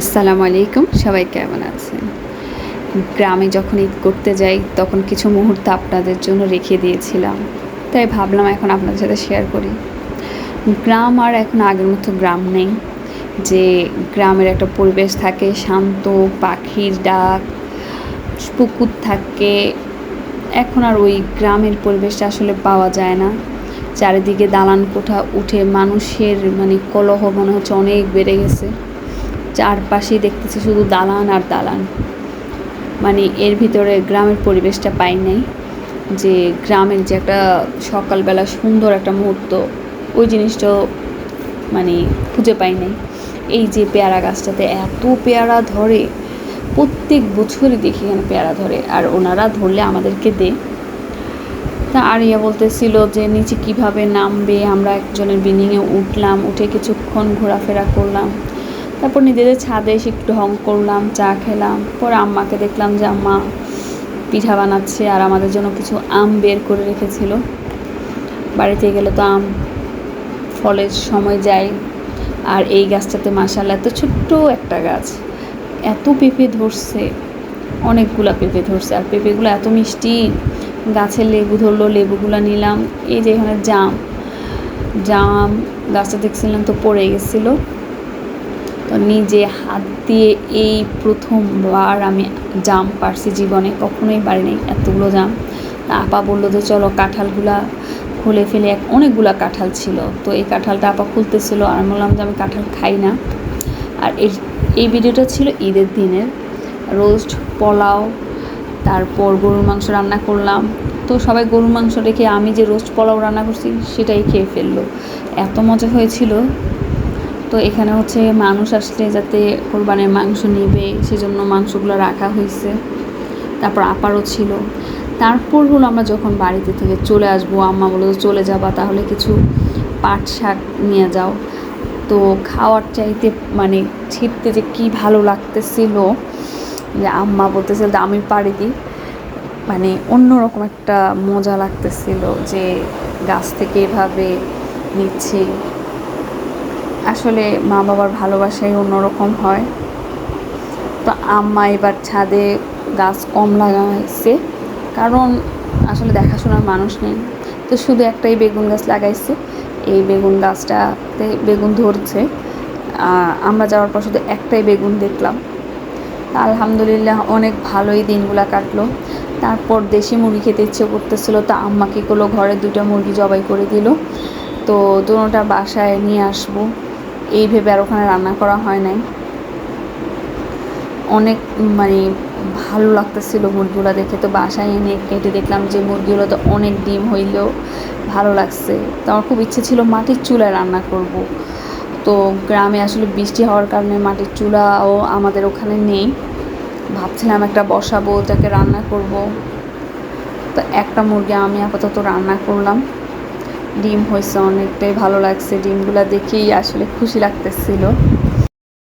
আসসালামু আলাইকুম, সবাই কেমন আছেন? গ্রামে যখন ঈদ করতে যাই, তখন কিছু মুহূর্ত আপনাদের জন্য রেখে দিয়েছিলাম। তাই ভাবলাম এখন আপনাদের সাথে শেয়ার করি। গ্রাম আর এখন আগের মতো গ্রাম নেই। যে গ্রামের একটা পরিবেশ থাকে, শান্ত, পাখির ডাক, পুকুর থাকে, এখন আর ওই গ্রামের পরিবেশটা আসলে পাওয়া যায় না। চারিদিকে দালান কোঠা উঠে মানুষের মানে কলহ মনে হচ্ছে অনেক বেড়ে গেছে। চারপাশেই দেখতেছি শুধু দালান আর দালান। মানে এর ভিতরে গ্রামের পরিবেশটা পাই নাই। যে গ্রামের যে একটা সকালবেলা সুন্দর একটা মুহূর্ত, ওই জিনিসটাও মানে খুঁজে পাই নাই। এই যে পেয়ারা গাছটাতে এত পেয়ারা ধরে, প্রত্যেক বছরই দেখি এখানে পেয়ারা ধরে, আর ওনারা ধরলে আমাদেরকে দে। তা আর আরিয়া বলতেছিল যে নিচে কীভাবে নামবে, আমরা একজনের বিল্ডিংয়ে উঠলাম, উঠে কিছুক্ষণ ঘোরাফেরা করলাম। তারপর নিজেদের ছাদে এসে একটু ঢং করলাম, চা খেলাম, পর আম্মাকে দেখলাম যে আম্মা পিঠা বানাচ্ছে আর আমাদের জন্য কিছু আম বের করে রেখেছিল। বাড়িতে গেলে তো আম ফলের সময় যায় আর এই গাছটাতে মাসাল্লাহ এত ছোট্ট একটা গাছ, এত পেঁপে ধরছে, অনেকগুলা পেঁপে ধরছে আর পেঁপেগুলো এত মিষ্টি গাছের লেবু ধরলো, লেবুগুলো নিলাম, এই যে এখানে জাম জাম, গাছটা দেখছিলাম তো পড়ে গেছিল। তো নিজে হাত দিয়ে এই প্রথমবার আমি জাম পারছি জীবনে, কখনোই পারিনি এতগুলো জাম আপা বলল যে, চলো কাঁঠালগুলা খুলে ফেলে। এক অনেকগুলা কাঁঠাল ছিল। তো এই কাঁঠালটা আপা খুলতেছিল আর বললাম যে, আমি কাঁঠাল খাই না। আর এই ভিডিওটা ছিল ঈদের দিনের। রোস্ট, পোলাও, তারপর গরুর মাংস রান্না করলাম। তো সবাই গরুর মাংস রেখে আমি যে রোস্ট, পোলাও রান্না করছি, সেটাই খেয়ে ফেলল। এত মজা হয়েছিল। তো এখানে হচ্ছে মানুষ আসলে যাতে কোরবানের মাংস নেবে, সেজন্য মাংসগুলো রাখা হয়েছে তারপর আপারও ছিল। তারপর হলো আমরা যখন বাড়িতে থেকে চলে আসব, আম্মা বলো চলে যাবা, তাহলে কিছু পাট শাক নিয়ে যাও। তো খাওয়ার চাইতে মানে ছিটতে যে কী ভালো লাগতেছিল, যে আম্মা বলতেছিল আমি পারি দিই মানে অন্যরকম একটা মজা লাগতেছিল যে গাছ থেকে এভাবে নিচ্ছি। আসলে মা বাবার ভালোবাসাই অন্যরকম হয়। তো আম্মা এবার ছাদে গাছ কম লাগাইছে, কারণ আসলে দেখাশোনার মানুষ নেই। তো শুধু একটাই বেগুন গাছ লাগাইছে, এই বেগুন গাছটাতে বেগুন ধরছে। আমরা যাওয়ার পর শুধু একটাই বেগুন দেখলাম। আলহামদুলিল্লাহ অনেক ভালোই দিনগুলো কাটলো। তারপর দেশি মুরগি খেতে ইচ্ছে করতেছিল, তা আম্মা কী করল ঘরে দুটা মুরগি জবাই করে দিল। তো দুটোটা বাসায় নিয়ে আসব। এই ভেবে আর ওখানে রান্না করা হয় নাই। অনেক মানে ভালো লাগতেছিল মুরগিগুলো দেখে। তো বাসায় এনে কেটে দেখলাম যে মুরগিগুলো তো অনেক ডিম হইলেও ভালো লাগছে। তো আমার খুব ইচ্ছে ছিল মাটির চুলায় রান্না করব। তো গ্রামে আসলে বৃষ্টি হওয়ার কারণে মাটির চুলাও আমাদের ওখানে নেই। ভাবছিলাম একটা বসাবো যাকে রান্না করব। তো একটা মুরগি আমি আপাতত রান্না করলাম। ডিম হয়েছে অনেকটাই ভালো লাগছে। ডিমগুলা দেখেই আসলে খুশি লাগতেছিল।